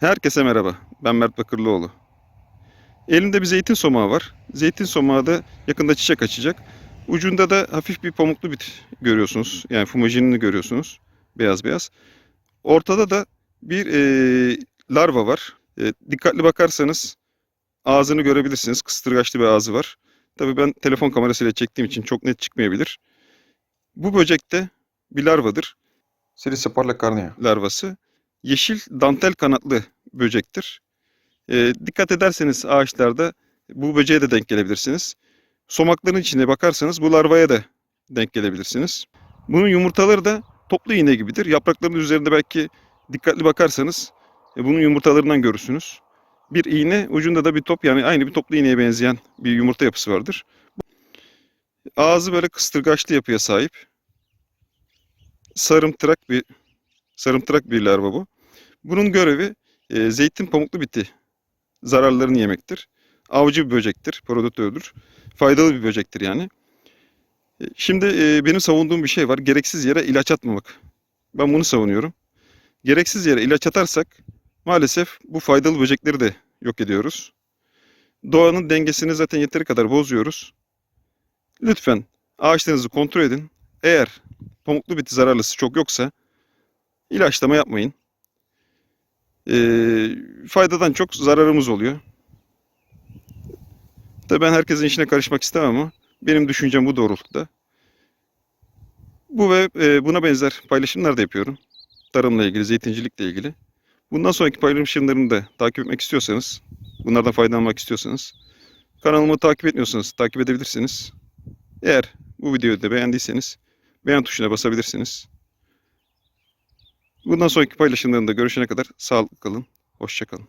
Herkese merhaba. Ben Mert Bakırlıoğlu. Elimde bir zeytin somağı var. Zeytin somağı da yakında çiçek açacak. Ucunda da hafif bir pamuklu bit görüyorsunuz. Yani fumajinini görüyorsunuz. Beyaz beyaz. Ortada da bir e, larva var. E, dikkatli bakarsanız ağzını görebilirsiniz. Kıstırgaçlı bir ağzı var. Tabii ben telefon kamerasıyla çektiğim için çok net çıkmayabilir. Bu böcek de bir larvadır. Serisi parlak karnea. larvası yeşil dantel kanatlı böcektir. Ee, dikkat ederseniz ağaçlarda bu böceğe de denk gelebilirsiniz. Somakların içine bakarsanız bu larvaya da denk gelebilirsiniz. Bunun yumurtaları da toplu iğne gibidir. Yaprakların üzerinde belki dikkatli bakarsanız e, bunun yumurtalarından görürsünüz. Bir iğne ucunda da bir top yani aynı bir toplu iğneye benzeyen bir yumurta yapısı vardır. Ağzı böyle kıstırgaçlı yapıya sahip. Sarımtırak bir sarımtırak bir larva bu. Bunun görevi e, zeytin pamuklu biti zararlarını yemektir. Avcı bir böcektir, predatördür. Faydalı bir böcektir yani. E, Şimdi e, benim savunduğum bir şey var. Gereksiz yere ilaç atmamak. Ben bunu savunuyorum. Gereksiz yere ilaç atarsak maalesef bu faydalı böcekleri de yok ediyoruz. Doğanın dengesini zaten yeteri kadar bozuyoruz. Lütfen ağaçlarınızı kontrol edin. Eğer pamuklu biti zararlısı çok yoksa ilaçlama yapmayın. Ee, faydadan çok zararımız oluyor. Tabii ben herkesin işine karışmak istemem ama benim düşüncem bu doğrultuda. Bu ve e, buna benzer paylaşımlar da yapıyorum. Tarımla ilgili, zeytincilikle ilgili. Bundan sonraki paylaşımlarımı da takip etmek istiyorsanız, bunlardan faydalanmak istiyorsanız, kanalımı takip etmiyorsanız takip edebilirsiniz. Eğer bu videoyu da beğendiyseniz beğen tuşuna basabilirsiniz. Bundan sonraki paylaşımlarında görüşene kadar sağlıklı kalın. Hoşçakalın.